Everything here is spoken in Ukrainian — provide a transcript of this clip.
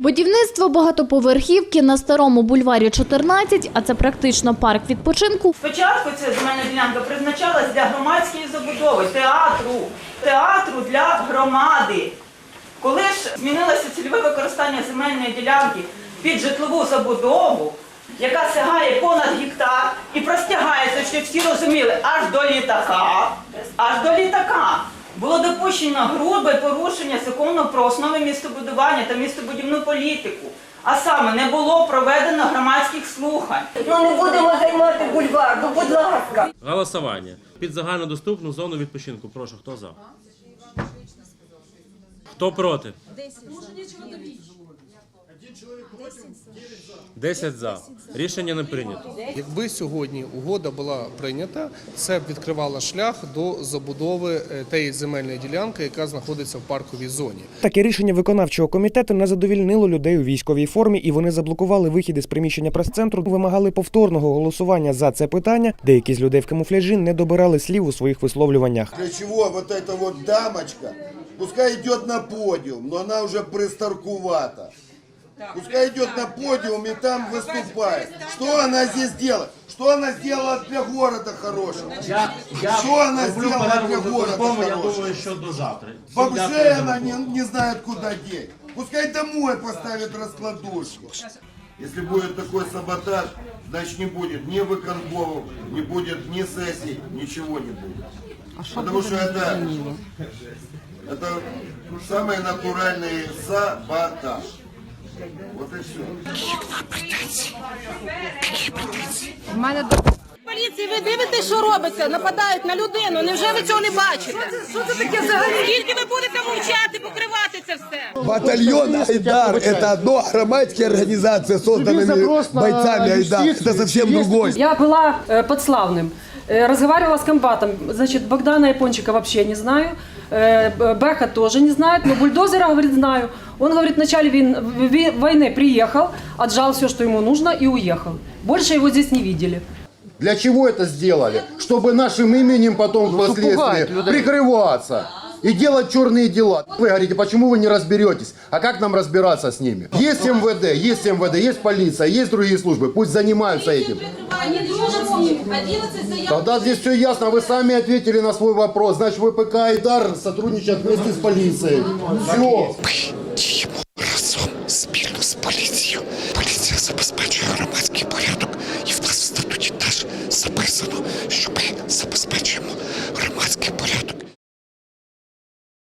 Будівництво багатоповерхівки на старому бульварі 14, а це практично парк відпочинку, Спочатку ця земельна ділянка призначалась для громадської забудови, театру, театру для громади. Коли ж змінилося цільове використання земельної ділянки під житлову забудову, яка сягає понад гектар і простягається, щоб всі розуміли, аж до літака, аж до літака. Було допущено грубе порушення закону про основи містобудування та містобудівну політику. А саме не було проведено громадських слухань. Ну не будемо займати бульвар, ну будь ласка. Голосування. Під загальнодоступну зону відпочинку. Прошу, хто за? Хто проти? 10 за. Рішення не прийнято. Якби сьогодні угода була прийнята, це б відкривало шлях до забудови е, тієї земельної ділянки, яка знаходиться в парковій зоні. Таке рішення виконавчого комітету не задовільнило людей у військовій формі, і вони заблокували вихід із приміщення прес-центру, вимагали повторного голосування за це питання. Деякі з людей в камуфляжі не добирали слів у своїх висловлюваннях. Для чего вот эта вот дамочка, пускай идет на подиум, но она уже пристаркувата. Пускай идет на подиум и там выступает. Что она здесь делает? Что она сделала для города хорошего? Я, я Что она сделала для города виконкому, я хорошего? думаю, що до завтра. За она не, не знает, куда деть. Пускай домой поставит раскладушки. Если будет такой саботаж, значит не будет ни выконкомов, не будет ни сессий, ничего не будет. Потому что это, это самый натуральный саботаж. Вот и все. Поліції, ви дивитесь, що робиться? Нападають на людину. Невже ви цього не бачите? Що це таке взагалі? Скільки ви будете мовчати, покривати це все? Батальон Айдар – это одно, громадские организации, созданными бойцами Айдар. Это совсем другое. Я была э, под Славным. Э, Разговаривала с комбатом. Значит, Богдана Япончика вообще не знаю. Б- Бэха тоже не знает. Но бульдозера, говорит, знаю. Он, говорит, в начале войны приехал, отжал все, что ему нужно и уехал. Больше его здесь не видели. Для чего это сделали? Чтобы нашим именем потом впоследствии прикрываться и делать черные дела. Вы говорите, почему вы не разберетесь? А как нам разбираться с ними? Есть МВД, есть МВД, есть полиция, есть другие службы. Пусть занимаются этим. Они дружат з ним. 11 заяв. Тогда здесь все ясно, вы сами ответили на свой вопрос. Значит, ВПК Айдар сотрудничает вместе с полицией. Все. разом спільно з поліцією. Поліція забезпечує громадський порядок, і в нас в статуті теж записано, що ми